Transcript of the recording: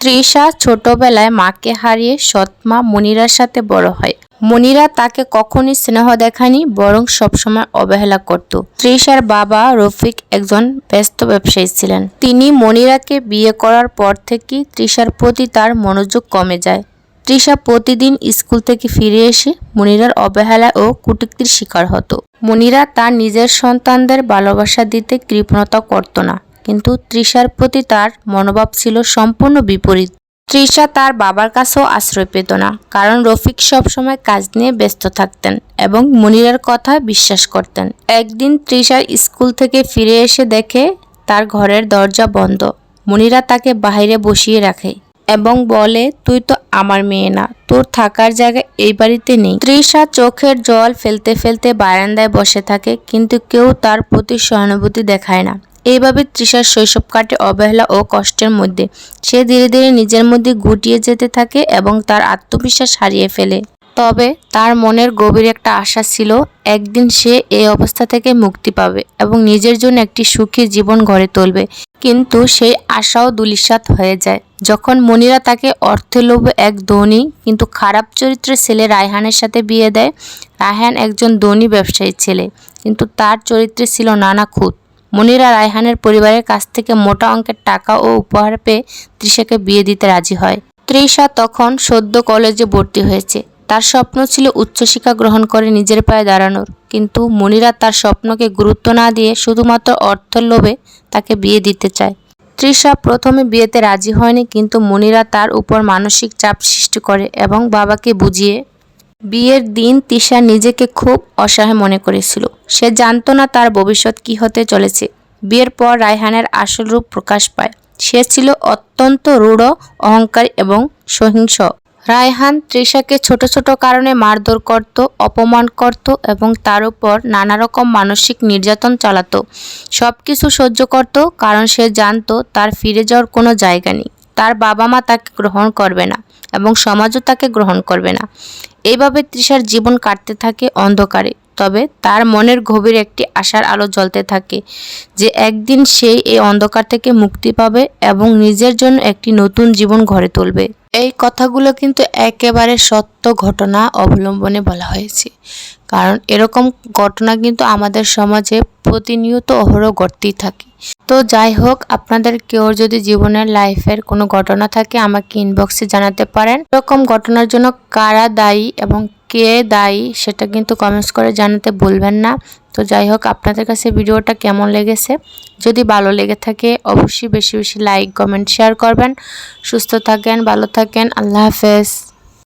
তৃষা ছোটবেলায় মাকে হারিয়ে সৎমা মনিরার সাথে বড় হয়। মনিরা তাকে কখনই স্নেহ দেখায়নি, বরং সবসময় অবহেলা করত। তৃষার বাবা রফিক একজন ব্যস্ত ব্যবসায়ী ছিলেন। তিনি মনিরাকে বিয়ে করার পর থেকেই তৃষার প্রতি তার মনোযোগ কমে যায়। তৃষা প্রতিদিন স্কুল থেকে ফিরে এসে মনিরার অবহেলা ও কুটুক্তির শিকার হতো। মনিরা তার নিজের সন্তানদের ভালোবাসা দিতে কৃপণতা করত না। কিন্তু তৃষার প্রতি তার মনোভাব ছিল সম্পূর্ণ বিপরীত। তৃষা তার বাবার কাছেও আশ্রয় পেত না, কারণ রফিক সবসময় কাজ নিয়ে ব্যস্ত থাকতেন এবং মনিরার কথা বিশ্বাস করতেন। একদিন তৃষা স্কুল থেকে ফিরে এসে দেখে তার ঘরের দরজা বন্ধ। মনিরা তাকে বাইরে বসিয়ে রাখে এবং বলে, তুই তো আমার মেয়ে না, তোর থাকার জায়গা এই বাড়িতে নেই। তৃষা চোখের জল ফেলতে ফেলতে বারান্দায় বসে থাকে, কিন্তু কেউ তার প্রতি সহানুভূতি দেখায় না। এইভাবে তৃষার শৈশব কাটে অবহেলা ও কষ্টের মধ্যে। সে ধীরে ধীরে নিজের মধ্যে গুটিয়ে যেতে থাকে এবং তার আত্মবিশ্বাস হারিয়ে ফেলে। তবে তার মনের গভীর একটা আশা ছিল, একদিন সে এই অবস্থা থেকে মুক্তি পাবে এবং নিজের জন্য একটি সুখী জীবন গড়ে তুলবে। কিন্তু সেই আশাও দুলিশাত হয়ে যায়। যখন মনিরা তাকে অর্থের লোভে এক ধনী কিন্তু খারাপ চরিত্রের ছেলে রায়হানের সাথে বিয়ে দেয়, রায়হান একজন ধনী ব্যবসায়ী ছেলে। কিন্তু তার চরিত্রে ছিল নানা খুঁত। মনিরা রায়হানের পরিবারের কাছ থেকে মোটা অঙ্কের টাকা ও উপহার পেয়ে তৃষাকে বিয়ে দিতে রাজি হয়। তৃষা তখন সদ্য কলেজে ভর্তি হয়েছে। তার স্বপ্ন ছিল উচ্চশিক্ষা গ্রহণ করে নিজের পায়ে দাঁড়ানোর। কিন্তু মনিরা তার স্বপ্নকে গুরুত্ব না দিয়ে শুধুমাত্র অর্থের লোভে তাকে বিয়ে দিতে চায়। তৃষা প্রথমে বিয়েতে রাজি হয়নি, কিন্তু মনিরা তার উপর মানসিক চাপ সৃষ্টি করে এবং বাবাকে বুঝিয়ে বিয়ের দিন তিশা নিজেকে খুব অসহায় মনে করেছিল। সে জানতো না তার ভবিষ্যৎ কি হতে চলেছে। বিয়ের পর রায়হানের আসল রূপ প্রকাশ পায়। সে ছিল অত্যন্ত রূঢ়, অহংকারী এবং সহিংস। রায়হান তৃষাকে ছোট ছোট কারণে মারধর করত, অপমান করত এবং তার উপর নানা রকম মানসিক নির্যাতন চালাতো। সব কিছু সহ্য করত কারণ সে জানতো তার ফিরে যাওয়ার কোনো জায়গা নেই। তার বাবা মা তাকে গ্রহণ করবে না এবং সমাজও তাকে গ্রহণ করবে না। এইভাবে তৃষার জীবন কাটতে থাকে অন্ধকারে, তবে তার মনের গভীর একটি আশার আলো জ্বলতে থাকে যে একদিন সে এই অন্ধকার থেকে মুক্তি পাবে এবং নিজের জন্য একটি নতুন জীবন গড়ে তুলবে। এই কথাগুলো কিন্তু একেবারে সত্য ঘটনা অবলম্বনে বলা হয়েছে। কারণ এরকম ঘটনা কিন্তু আমাদের সমাজে প্রতিনিয়ত অহরহ ঘটতেই থাকে। তো যাই হোক, আপনাদের কেউ যদি জীবনের লাইফের কোনো ঘটনা থাকে, আমাকে ইনবক্সে জানাতে পারেন। এরকম ঘটনার জন্য কারা দায়ী এবং কে দায়ী, সেটা কিন্তু কমেন্টস করে জানাতে ভুলবেন না। তো যাই হোক, আপনাদের কাছে ভিডিওটা কেমন লেগেছে? যদি ভালো লেগে থাকে, অবশ্যই বেশি বেশি লাইক কমেন্ট শেয়ার করবেন। সুস্থ থাকেন, ভালো থাকেন, আল্লাহ হাফেজ।